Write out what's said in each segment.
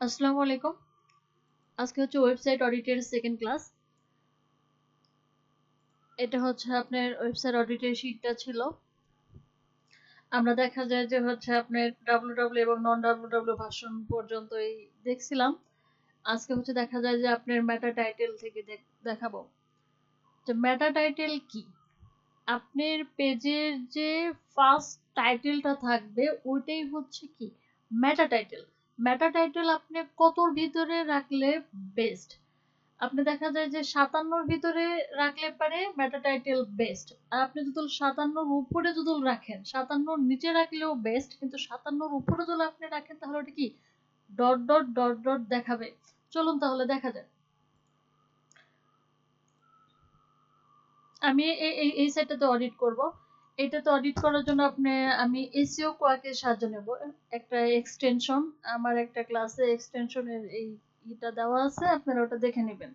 আসসালামু আলাইকুম। আজকে হচ্ছে ওয়েবসাইট অডিটের সেকেন্ড ক্লাস এটা হচ্ছে আপনার ওয়েবসাইট অডিটের শিটটা ছিল। আমরা দেখা যায় যে হচ্ছে আপনার ডাব্লিউ ডাব্লিউ এবং নন ডাব্লিউ ডাব্লিউ ভার্সন পর্যন্তই দেখছিলাম। আজকে হচ্ছে দেখা যায় যে আপনার মেটা টাইটেল থেকে দেখাবো। যে মেটা টাইটেল কি? আপনার পেজের যে ফার্স্ট টাইটেলটা থাকবে, ওইটাই হচ্ছে কি? মেটা টাইটেল মেটা টাইটেল আপনি কতর ভিতরে রাখলে বেস্ট আপনি দেখা যায় যে সাতান্নর ভিতরে রাখলে পারে মেটা টাইটেল বেস্ট আর আপনি যদি সাতান্নর উপরে যদি রাখেন, সাতান্নর নিচে রাখলেও বেস্ট কিন্তু সাতান্নর উপরে যদি আপনি রাখেন, তাহলে ওটা কি? ডট ডট ডট ডট দেখাবে। চলুন তাহলে দেখা যায় আমি এই এই সাইটটাতে অডিট করব। এটাতে অডিট করার জন্য আপনি, আমি এসিও কোয়াকের সাহায্য নেব। একটা এক্সটেনশন আমার একটা ক্লাসে এক্সটেনশনের এই এটা দেওয়া আছে, আপনারা ওটা দেখে নেবেন।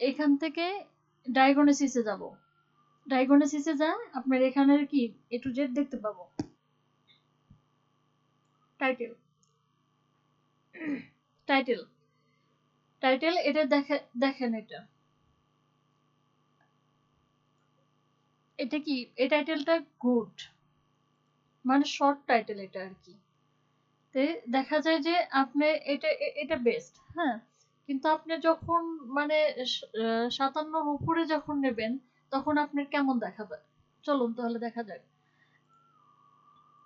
এখান থেকে ডায়াগনোসিসে যাব। ডায়াগনোসিসে যা আপনার এখানের কি এ টু জেড দেখতে পাবো। টাইটেল টাইটেল টাইটেল এটা দেখে, দেখেন এটা। এটা কি? এই টাইটেলটা গুড মানে শর্ট টাইটেল এটা আর কি। দেখা যায় যে আপনি এটা এটা বেস্ট হ্যাঁ? কিন্তু আপনি যখন মানে সাতান্নর উপরে যখন নেবেন, তখন আপনার কেমন দেখাবে? চলুন তাহলে দেখা যাক।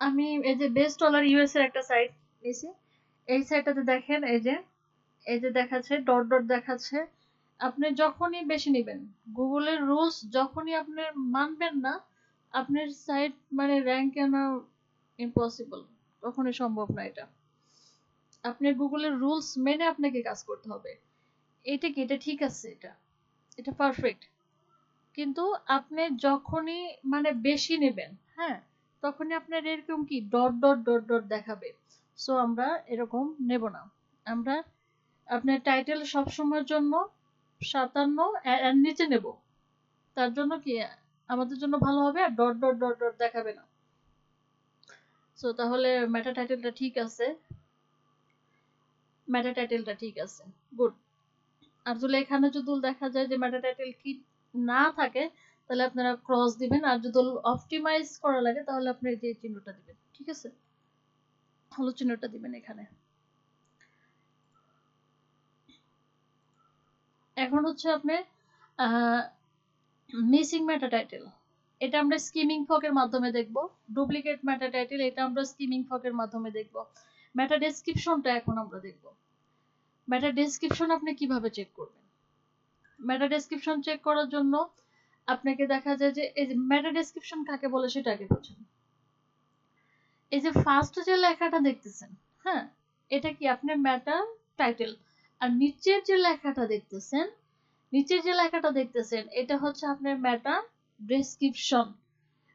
আমি এই যে বেস্ট ডলার ইউএস এর একটা সাইট নিয়েছি। এই সাইটটাতে দেখেন, এই যে এই যে দেখাচ্ছে ডট ডট দেখাচ্ছে। আপনি যখনই বেশি নেবেন, গুগলের রুলস যখনই আপনি মানবেন না, আপনার সাইট মানে র্যাঙ্ক আনা ইম্পসিবল কখনোই সম্ভব না এটা। আপনার গুগলের রুলস মেনে আপনাকে কাজ করতে হবে। এটা কি? এটা ঠিক আছে এটা। এটা পারফেক্ট কিন্তু আপনি যখনই মানে বেশি নেবেন হ্যাঁ তখনই আপনার এরকম কি? ডট ডট ডট ডট দেখাবে। সো আমরা এরকম নেব না। আমরা আপনার টাইটেল সবসময়ের জন্য সাতান্ন এর নিচে নেব। তার জন্য কি আমাদের জন্য ভালো হবে? আর ডট ডট ডট ডট দেখাবে না। সো তাহলে মেটা টাইটেলটা ঠিক আছে। মেটা টাইটেলটা ঠিক আছে। গুড আর যদি এখানে যদি দেখা যায় যে মেটা টাইটেল ঠিক না থাকে, তাহলে আপনারা ক্রস দিবেন। আর যদি অপটিমাইজ করা লাগে, তাহলে আপনি যে চিহ্নটা দিবেন। ঠিক আছে? হলো চিহ্নটা দিবেন এখানে। এখন হচ্ছে আপনি মিসিং মেটা টাইটেল এটা আমরা স্কিমিং ফকের মাধ্যমে দেখব। ডুপ্লিকেট মেটা টাইটেল এটা আমরা স্কিমিং ফকের মাধ্যমে দেখব। মেটা ডেসক্রিপশনটা এখন আমরা দেখব। মেটা ডেসক্রিপশন আপনি কীভাবে চেক করবেন? মেটা ডেসক্রিপশন চেক করার জন্য আপনাকে দেখা যায় যে, এই যে মেটা ডেসক্রিপশন কাকে বলে সেটা আগে বোঝেন। এই যে ফার্স্ট যে লেখাটা দেখতেছেন হ্যাঁ এটা কি আপনার মেটা টাইটেল আর নিচের যে লেখাটা দেখতেছেন নিচের যে লেখাটা দেখতেছেন, এটা হচ্ছে আপনার মেটা ডেসক্রিপশন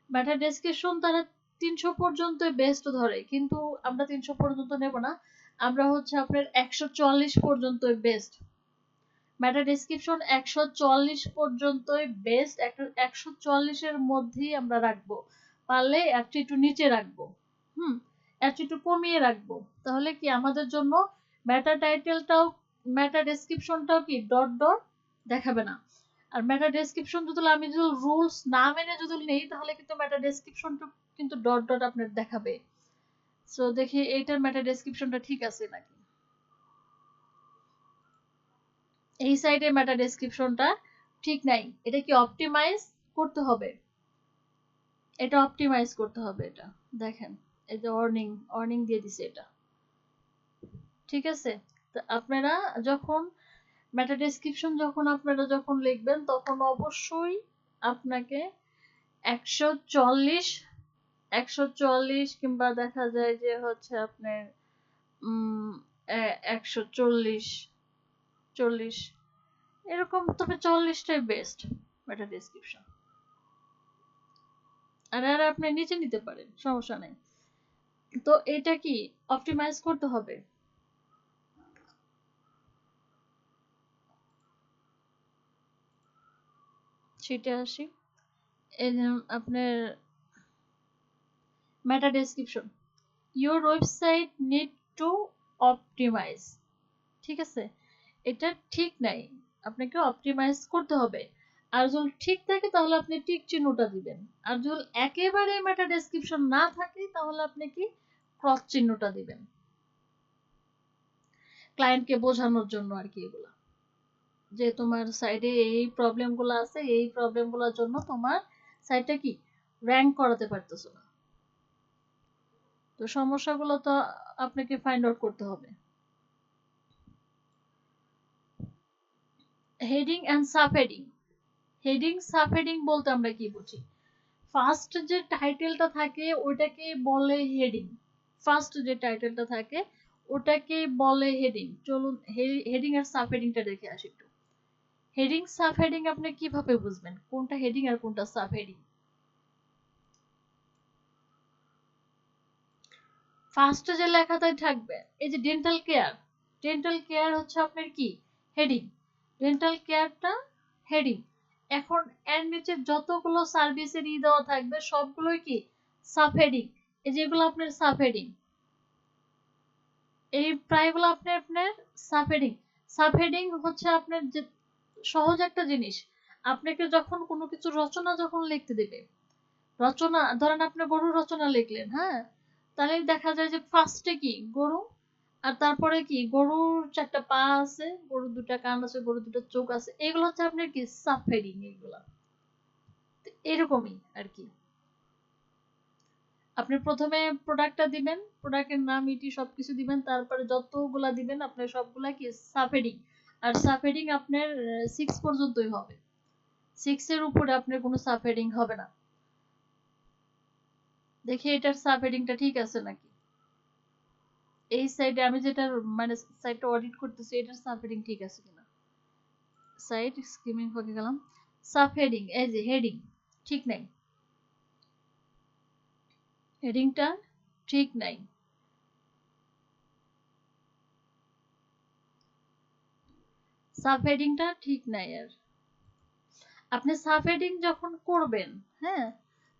মেটা ডেসক্রিপশন তারা তিনশো পর্যন্ত বেস্ট ধরে, কিন্তু আমরা তিনশো পর্যন্ত নেব না। আমরা হচ্ছে আপনার একশো চল্লিশ পর্যন্ত বেস্ট মেটা ডেসক্রিপশন একশো চল্লিশ পর্যন্তই বেস্ট একশো চল্লিশের মধ্যেই আমরা রাখব। পারলে একটু একটু নিচে রাখব। হুম, একটু একটু কমিয়ে রাখব। তাহলে কি আমাদের জন্য মেটা টাইটেলটাও মেটা ডেসক্রিপশনটাও কি ডট ডট দেখাবে না। আর মেটা ডেসক্রিপশন যদি আমি যদি রুলস না মেনে যদি নেই, তাহলে কিন্তু মেটা ডেসক্রিপশনটা কিন্তু ডট ডট আপনার দেখাবে। সো দেখি এইটার মেটা ডেসক্রিপশনটা ঠিক আছে নাকি? এই সাইডে মেটা ডেসক্রিপশনটা ঠিক নাই। এটা কি অপটিমাইজ করতে হবে? এটা অপটিমাইজ করতে হবে এটা। দেখেন, এই যে ওয়ার্নিং ওয়ার্নিং দিয়ে দিছে এটা। ঠিক আছে? তো আপনারা যখন মেটা ডেসক্রিপশন যখন আপনারা যখন লিখবেন, তখন অবশ্যই আপনাকে একশো চল্লিশ একশো চল্লিশ কিংবা দেখা যায় যে হচ্ছে আপনার একশো চল্লিশ চল্লিশ, এরকম তবে চল্লিশটাই বেস্ট মেটা ডেসক্রিপশন আর আর আপনি নিচে নিতে পারেন, সমস্যা নেই। তো এটা কি অপটিমাইজ করতে হবে? সেটা আসি। আপনার meta description your website need to optimise ঠিক আছে? এটা ঠিক নাই। আপনাকে অপটিমাইজ করতে হবে। আর যদি ঠিক থাকে, তাহলে আপনি টিক চিহ্নটা দিবেন। আর যদি একেবারে মেটা ডেসক্রিপশন না থাকে, তাহলে আপনি কি ক্রস চিহ্নটা দিবেন। ক্লায়েন্টকে বোঝানোর জন্য আর কি এগুলা। যে তোমার সাইডে এই প্রবলেমগুলো আছে, এই প্রবলেমগুলোর জন্য তোমার সাইটটা কি? র্যাঙ্ক করাতে পারতেছো না। তো সমস্যাগুলো তো আপনাকে ফাইন্ড আউট করতে হবে। Heading and sub heading heading sub heading বলতে আমরা কি বুঝি? ফার্স্ট যে টাইটেলটা থাকে ওটাকে বলে হেডিং ফার্স্ট যে টাইটেলটা থাকে, ওটাকে বলে হেডিং চলুন হেডিং আর সাব হেডিংটা দেখে আসি একটু। হেডিং সাব হেডিং আপনি কীভাবে বুঝবেন? কোনটা হেডিং আর কোনটা সাব হেডিং ফার্স্টে যে লেখাটাই থাকবে, এই যে ডেন্টাল কেয়ার ডেন্টাল কেয়ার হচ্ছে আপনার কি? হেডিং ডেন্টাল কেয়ারটা হেডিং এখন এর নিচে যতগুলো সার্ভিসের ই দেওয়া থাকবে, সবগুলোই কি? সাব হেডিং এই যেগুলো আপনার সাব হেডিং এই প্রায়গুলো আপনি আপনার সাব হেডিং হেডিং হচ্ছে আপনার যে সহজ একটা জিনিস। আপনাকে যখন কোনো কিছু রচনা যখন লিখতে দেবে, রচনা, ধরেন আপনি গরু রচনা লিখলেন হ্যাঁ? তাহলে দেখা যায় যে ফার্স্টে কি? গরু? আর তারপরে কি? গরুর চারটা পা আছে, গরুর দুটা কান আছে, গরুর দুটো চোখ আছে, এগুলো হচ্ছে আপনার কি? হেডিং এগুলা। এরকমই আর কি। আপনি প্রথমে প্রোডাক্টটা দিবেন প্রোডাক্টের নাম, ইটি সবকিছু দিবেন, তারপরে যতগুলা দিবেন, আপনার সবগুলা কি? হেডিং আর হেডিং আপনার সিক্স পর্যন্তই হবে। সিক্স এর উপরে আপনার কোনো হেডিং হবে না। দেখি এটার হেডিংটা ঠিক আছে নাকি? এই সাইডে আমি যেটা মানে সাইটটা অডিট করতেছি, এটার হেডিং ঠিক আছে কিনা? সাইড স্কিমিং করে গেলাম। হেডিং এই যে হেডিং ঠিক নাই। হেডিংটা ঠিক নাই। সাব হেডিংটা ঠিক নাই আর। আপনি সাব হেডিং যখন করবেন হ্যাঁ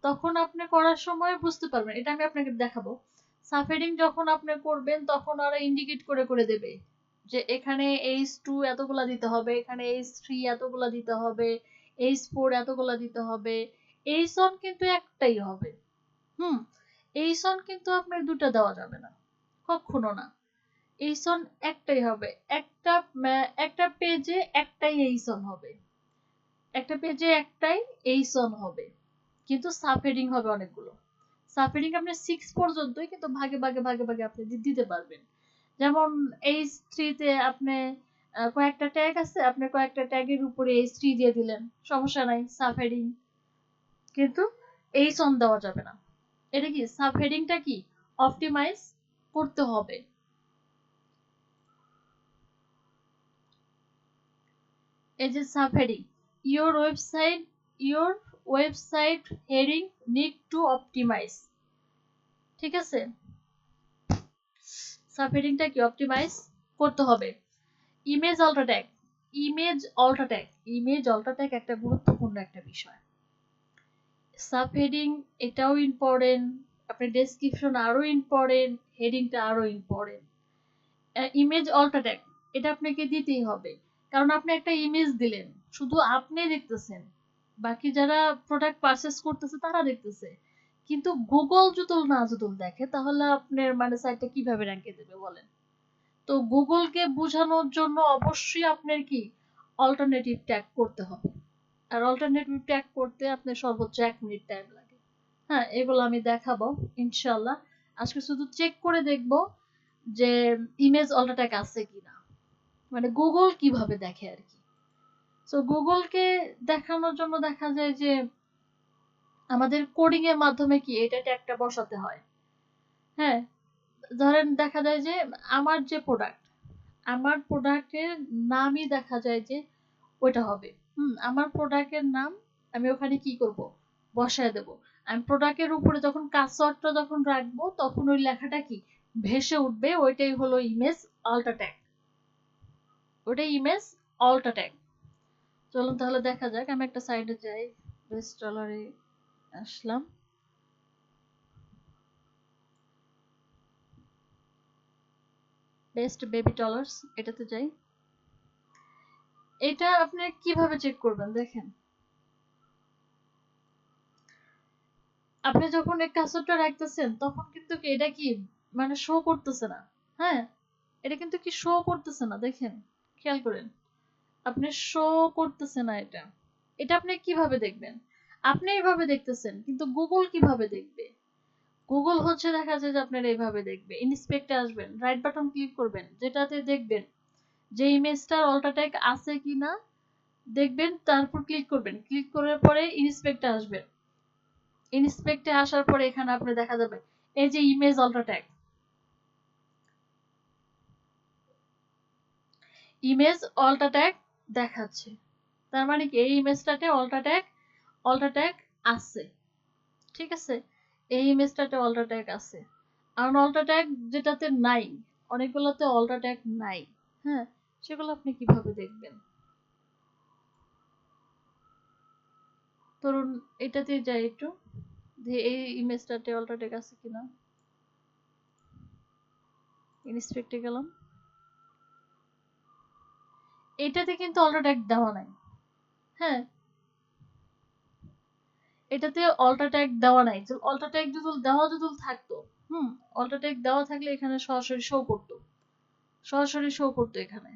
তখন আপনি করার সময় বুঝতে পারবেন, এটা আমি আপনাকে দেখাবো। সাব হেডিং যখন আপনি করবেন, তখন ওরা ইন্ডিকেট করে করে দেবে যে এখানে এইচ টু এতগুলা দিতে হবে, এখানে এইচ থ্রি এতগুলা দিতে হবে এইচ ফোর এতগুলা দিতে হবে। এইচ ওয়ান কিন্তু একটাই হবে। হুম এইচ ওয়ান কিন্তু আপনার দুটো দেওয়া যাবে না, কখনো না। এইচ ওয়ান একটাই হবে। একটা একটা পেজে একটাই এইচ ওয়ান হবে। একটা পেজে একটাই এইচ ওয়ান হবে। কিন্তু হেডিং হবে অনেকগুলো। হেডিং আপনি সিক্স পর্যন্তই কিন্তু ভাগে ভাগে ভাগে ভাগে আপনি দিতে পারবেন। যেমন এইচ থ্রিতে আপনি কয়েকটা ট্যাগ আছে, আপনি কয়েকটা ট্যাগের উপরে এইচ থ্রি দিয়ে দিলেন। সমস্যা নাই সাব কিন্তু এইচ অন দেওয়া যাবে না। এটা কি? সাব কি? অপটিমাইজ করতে হবে। এই যে sub heading your website your website heading need to optimise ঠিক আছে? সাব হেডিংটা কি অপটিমাইজ করতে হবে। Image alt tag image alt tag image alt tag একটা গুরুত্বপূর্ণ একটা বিষয়। সাব হেডিং এটাও ইম্পর্টেন্ট আপনার ডেসক্রিপশন আরও ইম্পর্টেন্ট হেডিংটা আরও ইম্পর্টেন্ট ইমেজ অল্টা ট্যাগ এটা আপনাকে দিতেই হবে। কারণ আপনি একটা ইমেজ দিলেন, শুধু আপনি দেখতেছেন, বাকি যারা প্রোডাক্ট পারচেস করতেছে তারা দেখতেছে। কিন্তু গুগল যদি না যদি দেখে, তাহলে আপনার মানে সাইটটা কীভাবে র্যাঙ্কে দেবে বলেন? তো গুগলকে বোঝানোর জন্য অবশ্যই আপনার কি? অল্টারনেটিভ ট্যাগ করতে হবে। আর অল্টারনেটিভ ট্যাগ করতে আপনার সর্বোচ্চ এক মিনিট টাইম লাগে। হ্যাঁ এগুলো আমি দেখাবো ইনশাল্লাহ আজকে শুধু চেক করে দেখব যে ইমেজ অল্টা ট্যাগ আছে কিনা। মানে গুগল কীভাবে দেখে আর কি তো গুগলকে দেখানোর জন্য দেখা যায় যে আমাদের কোডিং এর মাধ্যমে কি এটা ট্যাগটা বসাতে হয়? হ্যাঁ ধরেন দেখা যায় যে আমার যে প্রোডাক্ট আমার প্রোডাক্টের নামই দেখা যায় যে ওইটা হবে। হুম, আমার প্রোডাক্টের নাম আমি ওখানে কি করব? বসায় দেব। আমি প্রোডাক্টের উপরে যখন কাজওয়ার্ডটা যখন রাখব, তখন ওই লেখাটা কি? ভেসে উঠবে, ওইটাই হলো ইমেজ অল্টা ওইটা ইমেজ অল্টা ট্যাগ চলুন তাহলে দেখা যাক, আমি একটা সাইডে যাই। বেস্ট ডলারে আসলাম। বেস্ট বেবি ডলার্স এটাতে যাই। এটা আপনি কীভাবে চেক করবেন, দেখেন। আপনি যখন এই কাসরটা রাখতেছেন, তখন কিন্তু এটা কি মানে শো করতেছে না। হ্যাঁ? এটা কিন্তু কি শো করতেছে না, দেখেন। খেয়াল করেন, আপনি শো করতেছে না এটা। এটা আপনি কীভাবে দেখবেন? আপনি এইভাবে দেখতেছেন, কিন্তু গুগল কীভাবে দেখবে? গুগল হচ্ছে দেখা যায় যে আপনার এইভাবে দেখবে। ইন্সপেক্টে আসবেন রাইট বাটন ক্লিক করবেন, যেটাতে দেখবেন যে ইমেজটার অল্টাটেক আছে কি না দেখবেন, তারপর ক্লিক করবেন। ক্লিক করার পরে ইন্সপেক্টে আসবেন। ইন্সপেক্টে আসার পরে এখানে আপনি দেখা যাবে, এই যে ইমেজ অল্টাটেক ইমেজ অল্টাটেক দেখাচ্ছে। তার মানে কি? এই ইমেজটাতে অল্টাটেক অল্টাটেক আছে। ঠিক আছে? এই ইমেজটাতে অল্টাটেক আছে। আর অল্টাটেক যেটাতে নাই, অনেকগুলোতে অল্টাটেক নাই হ্যাঁ? সেগুলো আপনি কীভাবে দেখবেন? ধরুন, এটাতে যাই একটু যে এই ইমেজটাতে অল্টাটেক আছে কিনা? ইন্সপেক্টে গেলাম। এটাতে কিন্তু অল্টাটেক দেওয়া নাই। হ্যাঁ? এটাতে অল্টাটেক দেওয়া নাই। অল্টাটেক যদি দেওয়া যদি থাকতো, হুম? অল্টাটেক দেওয়া থাকলে এখানে সরাসরি শো করতো। সরাসরি শো করতো এখানে।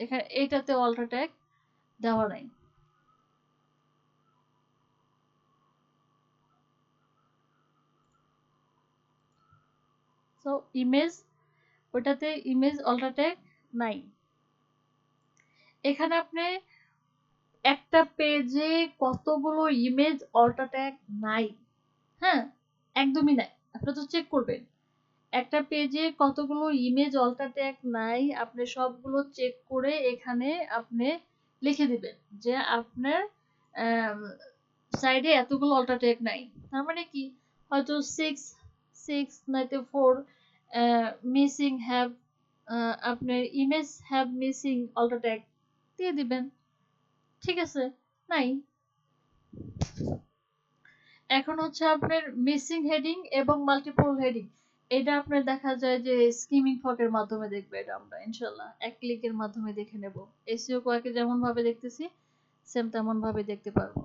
এখানে এটাতে অল্টাটেক দেওয়া নাই। সো ইমেজ ওটাতে ইমেজ অল্টাটেক নাই। এখানে আপনি একটা পেজে কতগুলো ইমেজ অল্টাট্যাগ নাই? হ্যাঁ একদমই নাই। আপনি তো চেক করবেন। একটা পেজে কতগুলো ইমেজ অল্টাট্যাগ নাই, আপনি সবগুলো চেক করে এখানে আপনি লিখে দিবেন যে আপনার সাইডে এতগুলো অল্টাট্যাগ নাই। তার মানে কি? হয়তো সিক্স সিক্স নয়তো ফোর মিসিং হ্যাভ আপনার image have missing alt tag দিয়ে দিবেন। ঠিক আছে? নাই? এখন হচ্ছে আপনার মিসিং হেডিং এবং মাল্টিপল হেডিং এটা আপনার দেখা যায় যে স্কিমিং ফকের মাধ্যমে দেখবে এটা আমরা, ইনশাল্লাহ। এক ক্লিকের মাধ্যমে দেখে নেব। এসিও কয়েকে যেমন ভাবে দেখতেছি সেম তেমন ভাবে দেখতে পারব।